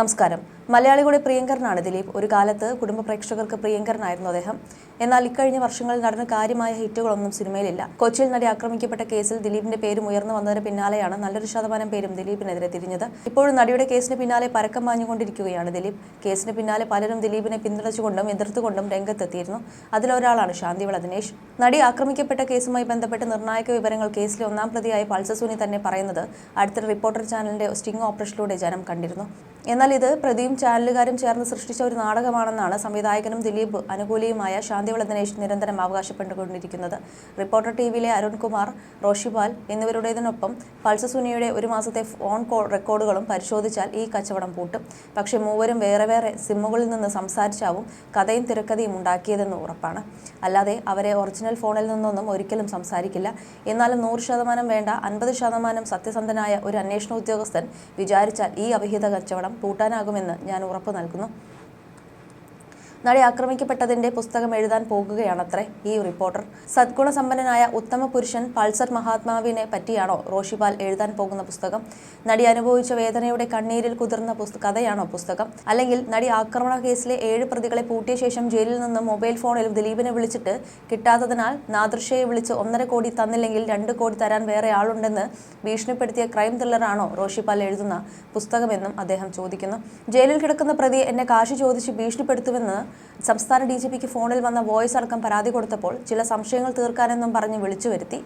നമസ്കാരം. മലയാളികളുടെ പ്രിയങ്കരനാണ് ദിലീപ്. ഒരു കാലത്ത് കുടുംബ പ്രേക്ഷകർക്ക് പ്രിയങ്കരനായിരുന്നു അദ്ദേഹം. എന്നാൽ ഇക്കഴിഞ്ഞ വർഷങ്ങളിൽ നടന്ന കാര്യമായ ഹിറ്റുകളൊന്നും സിനിമയിലില്ല. കൊച്ചിയിൽ നടി ആക്രമിക്കപ്പെട്ട കേസിൽ ദിലീപിന്റെ പേരും ഉയർന്നു വന്നതിന് പിന്നാലെയാണ് നല്ലൊരു ശതമാനം പേരും ദിലീപിനെതിരെ തിരിഞ്ഞത്. ഇപ്പോഴും നടിയുടെ കേസിന് പിന്നാലെ പരക്കം മാഞ്ഞുകൊണ്ടിരിക്കുകയാണ് ദിലീപ്. കേസിന് പിന്നാലെ പലരും ദിലീപിനെ പിന്തുണച്ചുകൊണ്ടും എതിർത്തുകൊണ്ടും രംഗത്തെത്തിയിരുന്നു. അതിലൊരാളാണ് ശാന്തിവിള ദിനേശ്. നടി ആക്രമിക്കപ്പെട്ട കേസുമായി ബന്ധപ്പെട്ട് നിർണായക വിവരങ്ങൾ കേസിലെ ഒന്നാം പ്രതിയായ പൾസസൂനി തന്നെ പറയുന്നത് അടുത്ത റിപ്പോർട്ടർ ചാനലിന്റെ സ്റ്റിംഗ് ഓപ്പറേഷനിലൂടെ ജനം കണ്ടിരുന്നു. എന്നാൽ ഇത് പ്രതിയും ചാനലുകാരും ചേർന്ന് സൃഷ്ടിച്ച ഒരു നാടകമാണെന്നാണ് സംവിധായകനും ദിലീപ് അനുകൂലിയുമായ ശാന്തിവിള ദിനേശ് നിരന്തരം അവകാശപ്പെട്ടുകൊണ്ടിരിക്കുന്നത്. റിപ്പോർട്ടർ ടി വിയിലെ അരുൺകുമാർ റോഷിപാൽ എന്നിവരുടേതിനൊപ്പം പൾസസുനിയുടെ ഒരു മാസത്തെ ഫോൺ കോൾ റെക്കോർഡുകളും പരിശോധിച്ചാൽ ഈ കച്ചവടം പൂട്ടും. പക്ഷേ മൂവരും വേറെ വേറെ സിമ്മുകളിൽ നിന്ന് സംസാരിച്ചാവും കഥയും തിരക്കഥയും ഉണ്ടാക്കിയതെന്ന് ഉറപ്പാണ്. അല്ലാതെ അവരെ ഒറിജിനൽ ഫോണിൽ നിന്നൊന്നും ഒരിക്കലും സംസാരിക്കില്ല. എന്നാലും നൂറ് ശതമാനം വേണ്ട അൻപത് ശതമാനം സത്യസന്ധനായ ഒരു അന്വേഷണ ഉദ്യോഗസ്ഥൻ വിചാരിച്ചാൽ ഈ അവിഹിത കച്ചവടം പൂട്ടാനാകുമെന്ന് ഞാൻ ഉറപ്പ് നൽകുന്നു. നടി ആക്രമിക്കപ്പെട്ടതിന്റെ പുസ്തകം എഴുതാൻ പോകുകയാണത്രേ ഈ റിപ്പോർട്ടർ. സദ്ഗുണസമ്പന്നനായ ഉത്തമ പുരുഷൻ പൾസർ മഹാത്മാവിനെ പറ്റിയാണോ റോഷിപാൽ എഴുതാൻ പോകുന്ന പുസ്തകം? നടി അനുഭവിച്ച വേദനയുടെ കണ്ണീരിൽ കുതിർന്ന കഥയാണോ പുസ്തകം? അല്ലെങ്കിൽ നടി ആക്രമണ കേസിലെ ഏഴ് പ്രതികളെ പൂട്ടിയ ശേഷം ജയിലിൽ നിന്ന് മൊബൈൽ ഫോണിൽ ദിലീപിനെ വിളിച്ചിട്ട് കിട്ടാത്തതിനാൽ നാദൃശയെ വിളിച്ച് ഒന്നര കോടി തന്നില്ലെങ്കിൽ രണ്ട് കോടി തരാൻ വേറെ ആളുണ്ടെന്ന് ഭീഷണിപ്പെടുത്തിയ ക്രൈം ത്രില്ലറാണോ റോഷിപാൽ എഴുതുന്ന പുസ്തകമെന്നും അദ്ദേഹം ചോദിക്കുന്നു. ജയിലിൽ കിടക്കുന്ന പ്രതി എന്നെ കാശ് ചോദിച്ച് ഭീഷണിപ്പെടുത്തുമെന്ന് സംസ്ഥാന ഡി ഫോണിൽ വന്ന വോയിസ് അടക്കം പരാതി കൊടുത്തപ്പോൾ ചില സംശയങ്ങൾ തീർക്കാനെന്നും പറഞ്ഞ് വിളിച്ചു വരുത്തി.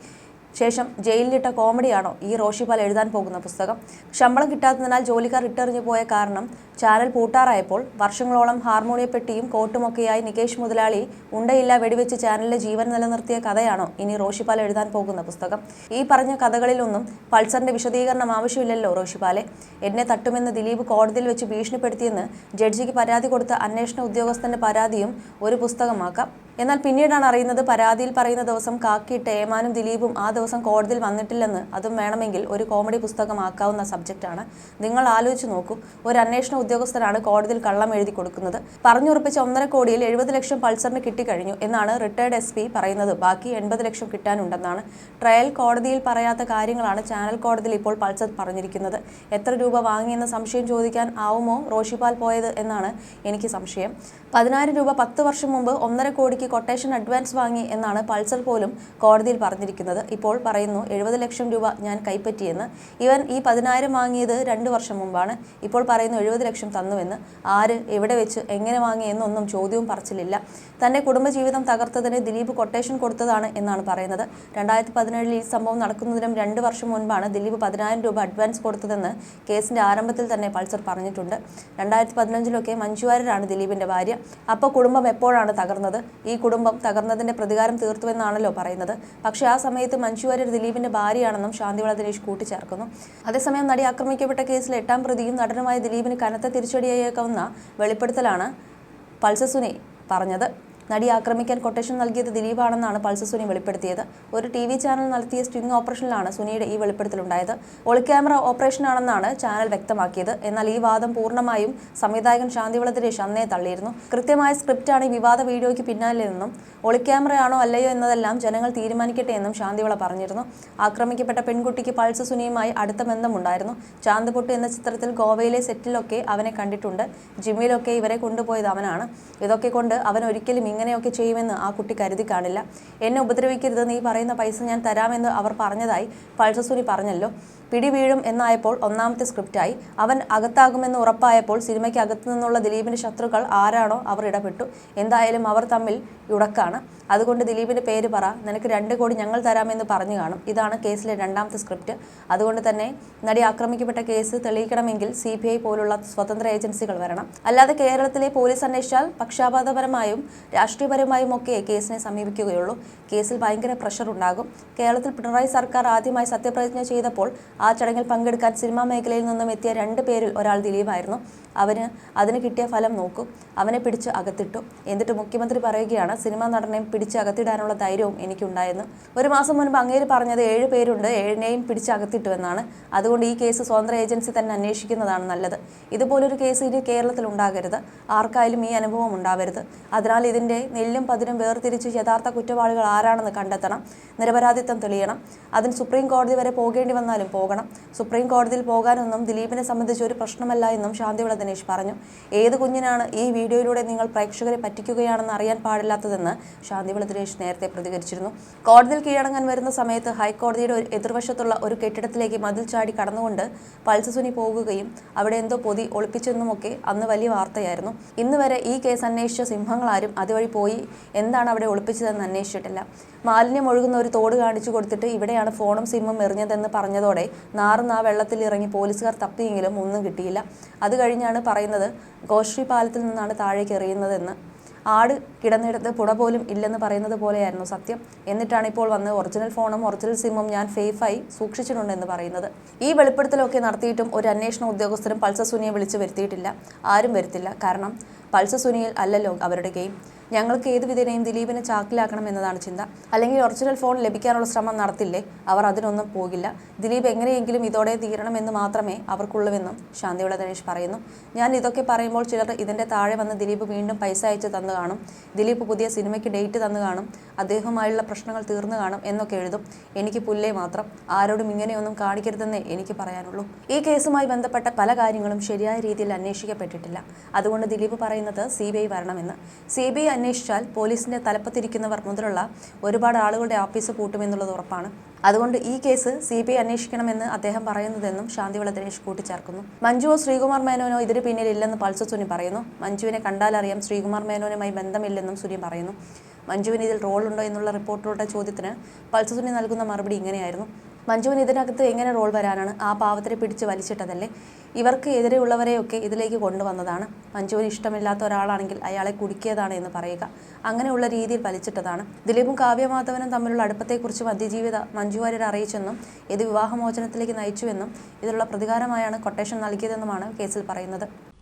ശേഷം ജയിലിലിട്ട കോമഡിയാണോ ഈ റോഷിപാൽ എഴുതാൻ പോകുന്ന പുസ്തകം? ശമ്പളം കിട്ടാത്തതിനാൽ ജോലിക്കാർ ഇട്ടെറിഞ്ഞു പോയ കാരണം ചാനൽ പൂട്ടാറായപ്പോൾ വർഷങ്ങളോളം ഹാർമോണിയപ്പെട്ടിയും കോട്ടുമൊക്കെയായി നികേഷ് മുതലാളി ഉണ്ടയില്ല വെടിവെച്ച് ചാനലിലെ ജീവൻ നിലനിർത്തിയ കഥയാണോ ഇനി റോഷിപാൽ എഴുതാൻ പോകുന്ന പുസ്തകം? ഈ പറഞ്ഞ കഥകളിലൊന്നും പൾസറിന്റെ വിശദീകരണം ആവശ്യമില്ലല്ലോ റോഷിപാലെ എന്നെ തട്ടുമെന്ന് ദിലീപ് കോടതിയിൽ വെച്ച് ഭീഷണിപ്പെടുത്തിയെന്ന് ജഡ്ജിക്ക് പരാതി കൊടുത്ത അന്വേഷണ ഉദ്യോഗസ്ഥന്റെ പരാതിയും ഒരു പുസ്തകമാക്കാം. എന്നാൽ പിന്നീടാണ് അറിയുന്നത് പരാതിയിൽ പറയുന്ന ദിവസം കാക്കിയിട്ട് ഏമാനും ദിലീപും ആ ദിവസം കോടതിയിൽ വന്നിട്ടില്ലെന്ന്. അതും വേണമെങ്കിൽ ഒരു കോമഡി പുസ്തകമാക്കാവുന്ന സബ്ജക്റ്റാണ് നിങ്ങൾ ആലോചിച്ച് നോക്കൂ. ഒരു അന്വേഷണ ഉദ്യോഗസ്ഥനാണ് കോടതിയിൽ കള്ളം എഴുതി കൊടുക്കുന്നത്. പറഞ്ഞുറപ്പിച്ച ഒന്നര കോടിയിൽ എഴുപത് ലക്ഷം പൾസറിന് കിട്ടിക്കഴിഞ്ഞു എന്നാണ് റിട്ടയർഡ് എസ് പി പറയുന്നത്. ബാക്കി എൺപത് ലക്ഷം കിട്ടാനുണ്ടെന്നാണ്. ട്രയൽ കോടതിയിൽ പറയാത്ത കാര്യങ്ങളാണ് ചാനൽ കോടതിയിൽ ഇപ്പോൾ പൾസർ പറഞ്ഞിരിക്കുന്നത്. എത്ര രൂപ വാങ്ങിയെന്ന സംശയം ചോദിക്കാൻ ആവുമോ? റോഷിപാൽ പോയത് എന്നാണ് എനിക്ക് സംശയം. പതിനായിരം രൂപ പത്ത് വർഷം മുമ്പ് ഒന്നര കോടിക്ക് കൊട്ടേഷൻ അഡ്വാൻസ് വാങ്ങി എന്നാണ് പൾസർ പോലും കോടതിയിൽ പറഞ്ഞിരിക്കുന്നത്. ഇപ്പോൾ പറയുന്നു എഴുപത് ലക്ഷം രൂപ ഞാൻ കൈപ്പറ്റിയെന്ന്. ഇവൻ ഈ പതിനായിരം വാങ്ങിയത് രണ്ട് വർഷം മുമ്പാണ്. ഇപ്പോൾ പറയുന്നു എഴുപത് ലക്ഷം തന്നുവെന്ന്. ആര് എവിടെ വെച്ച് എങ്ങനെ വാങ്ങി എന്നൊന്നും ചോദ്യവും പറച്ചിലില്ല. തന്റെ കുടുംബജീവിതം തകർത്തതിന് ദിലീപ് കൊട്ടേഷൻ കൊടുത്തതാണ് എന്നാണ് പറയുന്നത്. രണ്ടായിരത്തി പതിനേഴിൽ ഈ സംഭവം നടക്കുന്നതിനും രണ്ട് വർഷം മുൻപാണ് ദിലീപ് പതിനായിരം രൂപ അഡ്വാൻസ് കൊടുത്തതെന്ന് കേസിന്റെ ആരംഭത്തിൽ തന്നെ പൾസർ പറഞ്ഞിട്ടുണ്ട്. രണ്ടായിരത്തി പതിനഞ്ചിലൊക്കെ മഞ്ജുവാരരാണ് ദിലീപിന്റെ ഭാര്യ. അപ്പോൾ കുടുംബം എപ്പോഴാണ് തകർന്നത്? ഈ കുടുംബം തകർന്നതിന്റെ പ്രതികാരം തീർത്തുവെന്നാണല്ലോ പറയുന്നത്. പക്ഷേ ആ സമയത്ത് മഞ്ജു വാര്യർ ദിലീപിന്റെ ഭാര്യയാണെന്നും ശാന്തിവള ദിനേശ് കൂട്ടിച്ചേർക്കുന്നു. അതേസമയം നടി ആക്രമിക്കപ്പെട്ട കേസിൽ എട്ടാം പ്രതിയും നടനുമായ ദിലീപിന് കനത്ത തിരിച്ചടിയായേക്കാവുന്ന വെളിപ്പെടുത്തലാണ് പൾസസുനെ പറഞ്ഞത്. നടി ആക്രമിക്കാൻ കൊട്ടേഷൻ നൽകിയത് ദിലീപാണെന്നാണ് പൾസർ സുനി വെളിപ്പെടുത്തിയത്. ഒരു ടി വി ചാനൽ നടത്തിയ സ്റ്റിംഗ് ഓപ്പറേഷനിലാണ് സുനിയുടെ ഈ വെളിപ്പെടുത്തലുണ്ടായത്. ഒളിക്യാമറ ഓപ്പറേഷനാണെന്നാണ് ചാനൽ വ്യക്തമാക്കിയത്. എന്നാൽ ഈ വാദം പൂർണമായും സംവിധായകൻ ശാന്തിവിള ദിനേശ് അന്നേ തള്ളിയിരുന്നു. കൃത്യമായ സ്ക്രിപ്റ്റാണ് ഈ വിവാദ വീഡിയോയ്ക്ക് പിന്നാലെ നിന്നും ഒളിക്യാമറയാണോ അല്ലയോ എന്നതെല്ലാം ജനങ്ങൾ തീരുമാനിക്കട്ടെ എന്നും ശാന്തിവിള പറഞ്ഞിരുന്നു. ആക്രമിക്കപ്പെട്ട പെൺകുട്ടിക്ക് പൾസർ സുനിയുമായി അടുത്ത ബന്ധമുണ്ടായിരുന്നു. ചാന്തുപൊട്ട് എന്ന ചിത്രത്തിൽ ഗോവയിലെ സെറ്റിലൊക്കെ അവനെ കണ്ടിട്ടുണ്ട്. ജിമ്മിലൊക്കെ ഇവരെ കൊണ്ടുപോയത് അവനാണ്. ഇതൊക്കെ കൊണ്ട് അവൻ ഒരിക്കലും ഇങ്ങനെയൊക്കെ ചെയ്യുമെന്ന് ആ കുട്ടി കരുതി കാണില്ല. എന്നെ ഉപദ്രവിക്കരുത് നീ പറയുന്ന പൈസ ഞാൻ തരാമെന്ന് അവർ പറഞ്ഞതായി പൾസസുനി പറഞ്ഞല്ലോ. പിടി വീഴും എന്നായപ്പോൾ ഒന്നാമത്തെ സ്ക്രിപ്റ്റായി. അവൻ അകത്താകുമെന്ന് ഉറപ്പായപ്പോൾ സിനിമയ്ക്ക് അകത്തു നിന്നുള്ള ദിലീപിന്റെ ശത്രുക്കൾ ആരാണോ അവർ ഇടപെട്ടു. എന്തായാലും അവർ തമ്മിൽ ഉടക്കാണ്. അതുകൊണ്ട് ദിലീപിന്റെ പേര് പറ. നിനക്ക് രണ്ട് കോടി ഞങ്ങൾ തരാമെന്ന് പറഞ്ഞു കാണും. ഇതാണ് കേസിലെ രണ്ടാമത്തെ സ്ക്രിപ്റ്റ്. അതുകൊണ്ട് തന്നെ നടി ആക്രമിക്കപ്പെട്ട കേസ് തെളിയിക്കണമെങ്കിൽ സി ബി ഐ പോലുള്ള സ്വതന്ത്ര ഏജൻസികൾ വരണം. അല്ലാതെ കേരളത്തിലെ പോലീസ് അന്വേഷിച്ചാൽ പക്ഷാപാതപരമായും രാഷ്ട്രീയപരമായും ഒക്കെ കേസിനെ സമീപിക്കുകയുള്ളൂ. കേസിൽ ഭയങ്കര പ്രഷർ ഉണ്ടാകും. കേരളത്തിൽ പിണറായി സർക്കാർ ആദ്യമായി സത്യപ്രതിജ്ഞ ചെയ്തപ്പോൾ ആ ചടങ്ങിൽ പങ്കെടുക്കാൻ സിനിമാ മേഖലയിൽ നിന്നും എത്തിയ രണ്ട് പേരിൽ ഒരാൾ ദിലീപായിരുന്നു. അവന് അതിന് കിട്ടിയ ഫലം നോക്കും. അവനെ പിടിച്ച് അകത്തിട്ടു. എന്നിട്ട് മുഖ്യമന്ത്രി പറയുകയാണ് സിനിമാ നടനെ പിടിച്ച് അകത്തിടാനുള്ള ധൈര്യവും എനിക്കുണ്ടായിരുന്നു ഒരു മാസം മുൻപ് അങ്ങേര് പറഞ്ഞത് ഏഴ് പേരുണ്ട് ഏഴിനെയും പിടിച്ച് അകത്തിട്ടു എന്നാണ്. അതുകൊണ്ട് ഈ കേസ് സ്വതന്ത്ര ഏജൻസി തന്നെ അന്വേഷിക്കുന്നതാണ് നല്ലത്. ഇതുപോലൊരു കേസ് ഇനി കേരളത്തിൽ ഉണ്ടാകരുത്. ആർക്കായാലും ഈ അനുഭവം ഉണ്ടാവരുത്. അതിനാൽ ഇതിന്റെ നെല്ലും പതിനും വേർതിരിച്ച് യഥാർത്ഥ കുറ്റവാളികൾ ആരാണെന്ന് കണ്ടെത്തണം. നിരപരാധിത്വം തെളിയണം. അതിന് സുപ്രീം കോടതി വരെ പോകേണ്ടി വന്നാലും പോകണം പോകണം. സുപ്രീം കോടതിയിൽ പോകാനൊന്നും ദിലീപിനെ സംബന്ധിച്ച് ഒരു പ്രശ്നമല്ല എന്നും ശാന്തിവിള ദിനേശ് പറഞ്ഞു. ഏത് കുഞ്ഞിനാണ് ഈ വീഡിയോയിലൂടെ നിങ്ങൾ പ്രേക്ഷകരെ പറ്റിക്കുകയാണെന്ന് അറിയാൻ പാടില്ലാത്തതെന്ന് ശാന്തിവിള ദിനേശ് നേരത്തെ പ്രതികരിച്ചിരുന്നു. കോടതിയിൽ കീഴടങ്ങാൻ വരുന്ന സമയത്ത് ഹൈക്കോടതിയുടെ ഒരു എതിർവശത്തുള്ള ഒരു കെട്ടിടത്തിലേക്ക് മതിൽ ചാടി കടന്നുകൊണ്ട് പൾസസുനി പോകുകയും അവിടെ എന്തോ പൊതി ഒളിപ്പിച്ചെന്നുമൊക്കെ അന്ന് വലിയ വാർത്തയായിരുന്നു. ഇന്ന് വരെ ഈ കേസ് അന്വേഷിച്ച സിംഹങ്ങളാരും അതുവഴി പോയി എന്താണ് അവിടെ ഒളിപ്പിച്ചതെന്ന് അന്വേഷിച്ചിട്ടില്ല. മാലിന്യം ഒഴുകുന്ന ഒരു തോട് കാണിച്ചു കൊടുത്തിട്ട് ഇവിടെയാണ് ഫോണും സിമ്മും എറിഞ്ഞതെന്ന് പറഞ്ഞതോടെ നാറുന്ന ആ വെള്ളത്തിൽ ഇറങ്ങി പോലീസുകാർ തപ്പിയെങ്കിലും ഒന്നും കിട്ടിയില്ല. അത് കഴിഞ്ഞാണ് പറയുന്നത് ഗോശ്രീ പാലത്തിൽ നിന്നാണ് താഴേക്ക് എറിയുന്നതെന്ന്. ആട് കിടന്നിടത്ത് പുട പോലും ഇല്ലെന്ന് പറയുന്നത് പോലെയായിരുന്നു സത്യം. എന്നിട്ടാണ് ഇപ്പോൾ വന്ന് ഒറിജിനൽ ഫോണും ഒറിജിനൽ സിമ്മും ഞാൻ സേഫായി സൂക്ഷിച്ചിട്ടുണ്ടെന്ന് പറയുന്നത്. ഈ വെളിപ്പെടുത്തലൊക്കെ നടത്തിയിട്ടും ഒരു അന്വേഷണ ഉദ്യോഗസ്ഥരും പൾസസുനിയെ വിളിച്ചു വരുത്തിയിട്ടില്ല. ആരും വരുത്തില്ല. കാരണം പൾസസുനിയിൽ അല്ലല്ലോ അവരുടെ ഗെയിം. ഞങ്ങൾക്ക് ഏത് വിധേനയും ദിലീപിനെ ചാക്കിലാക്കണം എന്നതാണ് ചിന്ത. അല്ലെങ്കിൽ ഒറിജിനൽ ഫോൺ ലഭിക്കാനുള്ള ശ്രമം നടത്തില്ലേ? അവർ അതിനൊന്നും പോകില്ല. ദിലീപ് എങ്ങനെയെങ്കിലും ഇതോടെ തീരണമെന്ന് മാത്രമേ അവർക്കുള്ളൂവെന്നും ശാന്തിയുടെ ധനേഷ് പറയുന്നു. ഞാൻ ഇതൊക്കെ പറയുമ്പോൾ ചിലർ ഇതിന്റെ താഴെ വന്ന് ദിലീപ് വീണ്ടും പൈസ അയച്ച് തന്നു കാണും. ദിലീപ് പുതിയ സിനിമയ്ക്ക് ഡേറ്റ് തന്നു കാണും. അദ്ദേഹവുമായുള്ള പ്രശ്നങ്ങൾ തീർന്നു കാണും എന്നൊക്കെ എഴുതും. എനിക്ക് പുല്ലേ മാത്രം. ആരോടും ഇങ്ങനെയൊന്നും കാണിക്കരുതെന്നേ എനിക്ക് പറയാനുള്ളൂ. ഈ കേസുമായി ബന്ധപ്പെട്ട പല കാര്യങ്ങളും ശരിയായ രീതിയിൽ അന്വേഷിക്കപ്പെട്ടിട്ടില്ല. അതുകൊണ്ട് ദിലീപ് പറയുന്നത് സി ബി ഐ വരണമെന്ന്. സി ബി ഐ അന്വേഷിച്ചാൽ പോലീസിന്റെ തലപ്പത്തിരിക്കുന്നവർ മുതലുള്ള ഒരുപാട് ആളുകളുടെ ഓഫീസ് പൂട്ടുമെന്നുള്ളത് ഉറപ്പാണ്. അതുകൊണ്ട് ഈ കേസ് സി ബി ഐ അന്വേഷിക്കണമെന്ന് അദ്ദേഹം പറയുന്നതെന്നും ശാന്തിവിള ദിനേശ് കൂട്ടിച്ചേർക്കുന്നു. മഞ്ജുവോ ശ്രീകുമാർ മേനോനോ ഇതിന് പിന്നിലില്ലെന്ന് പൾസർ സുനി പറയുന്നു. മഞ്ജുവിനെ കണ്ടാലറിയാം ശ്രീകുമാർ മേനോനുമായി ബന്ധമില്ലെന്നും സുനി പറയുന്നു. മഞ്ജുവിന് ഇതിൽ ഉണ്ടോ എന്നുള്ള റിപ്പോർട്ടറുടെ ചോദ്യത്തിന് പൾസസുനി നൽകുന്ന മറുപടി ഇങ്ങനെയായിരുന്നു. മഞ്ജുവിന് ഇതിനകത്ത് എങ്ങനെ റോൾ വരാനാണ് ആ പാവത്തിനെ പിടിച്ച് വലിച്ചിട്ടതല്ലേ? ഇവർക്ക് എതിരെയുള്ളവരെയൊക്കെ ഇതിലേക്ക് കൊണ്ടുവന്നതാണ്. മഞ്ജുവിന് ഇഷ്ടമില്ലാത്ത ഒരാളാണെങ്കിൽ അയാളെ കുടുക്കിയതാണ് എന്ന് പറയുക. അങ്ങനെയുള്ള രീതിയിൽ വലിച്ചിട്ടതാണ്. ദിലീപും കാവ്യമാധവനും തമ്മിലുള്ള അടുപ്പത്തെക്കുറിച്ച് മധ്യജീവിത മഞ്ജു വാര്യർ അറിയിച്ചെന്നും ഇത് വിവാഹമോചനത്തിലേക്ക് നയിച്ചുവെന്നും ഇതിലുള്ള പ്രതികാരമായാണ് കൊട്ടേഷൻ നൽകിയതെന്നുമാണ് കേസിൽ പറയുന്നത്.